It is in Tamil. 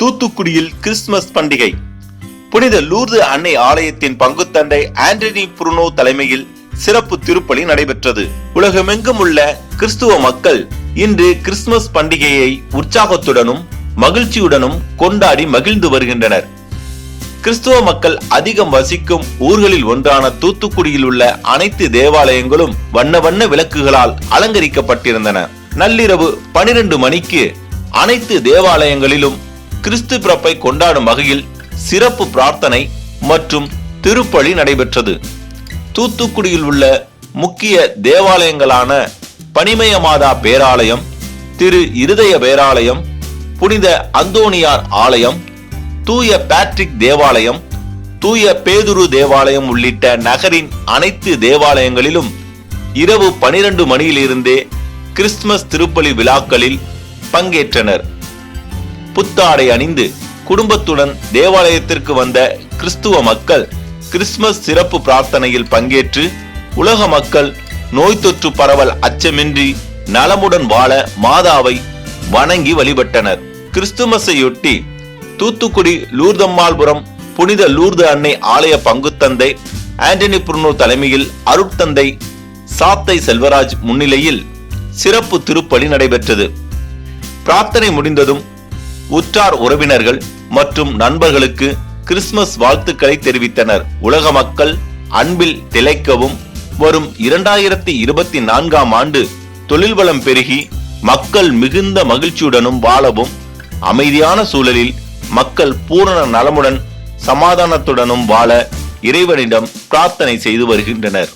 தூத்துக்குடியில் கிறிஸ்துமஸ் பண்டிகை. புனித லூர்து அன்னை ஆலயத்தின் பங்குத்தந்தை ஆண்டனி புருனோ தலைமையில் சிறப்பு திருப்பலி நடைபெற்றது. உலகமெங்கும் உள்ள கிறிஸ்துவ மக்கள் இன்று கிறிஸ்துமஸ் பண்டிகையை உற்சாகத்துடனும் மகிழ்ச்சியுடனும் கொண்டாடி மகிழ்ந்து வருகின்றனர். கிறிஸ்துவ மக்கள் அதிகம் வசிக்கும் ஊர்களில் ஒன்றான தூத்துக்குடியில் உள்ள அனைத்து தேவாலயங்களும் வண்ண வண்ண விளக்குகளால் அலங்கரிக்கப்பட்டிருந்தன. நள்ளிரவு பனிரெண்டு மணிக்கு அனைத்து தேவாலயங்களிலும் கிறிஸ்து பிறப்பை கொண்டாடும் வகையில் சிறப்பு பிரார்த்தனை மற்றும் திருப்பலி நடைபெற்றது. தூத்துக்குடியில் உள்ள முக்கிய தேவாலயங்களான பனிமய மாதா பேராலயம் திரு இருதய பேராலயம் புனித அந்தோனியார் ஆலயம் தூய பேட்ரிக் தேவாலயம் தூய பேதுரு தேவாலயம் உள்ளிட்ட நகரின் அனைத்து தேவாலயங்களிலும் இரவு பனிரெண்டு மணியிலிருந்தே கிறிஸ்துமஸ் திருப்பலி விழாக்களில் பங்கேற்றனர். புத்தாடை அணிந்து குடும்பத்துடன் தேவாலயத்திற்கு வந்த கிறிஸ்துவ மக்கள் கிறிஸ்துமஸ் சிறப்பு பிரார்த்தனையில் பங்கேற்று உலக மக்கள் நோய் தொற்று பரவல் அச்சமின்றி நலமுடன் வாழ மாதாவை வணங்கி வழிபட்டனர். கிறிஸ்துமஸையொட்டி தூத்துக்குடி லூர்தம்மாள்புரம் புனித லூர்து அன்னை ஆலய பங்குத்தந்தை ஆண்டனி புர்னோ தலைமையில் அருட்தந்தை சாத்தை செல்வராஜ் முன்னிலையில் சிறப்பு திருப்பலி நடைபெற்றது. பிரார்த்தனை முடிந்ததும் உற்றார் உறவினர்கள் மற்றும் நண்பர்களுக்கு கிறிஸ்துமஸ் வாழ்த்துக்களை தெரிவித்தனர். உலக மக்கள் அன்பில் திளைக்கவும் வரும் இரண்டாயிரத்தி இருபத்தி நான்காம் ஆண்டு தொழில் வளம் பெருகி மக்கள் மிகுந்த மகிழ்ச்சியுடனும் வாழவும் அமைதியான சூழலில் மக்கள் பூரண நலமுடன் சமாதானத்துடனும் வாழ இறைவனிடம் பிரார்த்தனை செய்து வருகின்றனர்.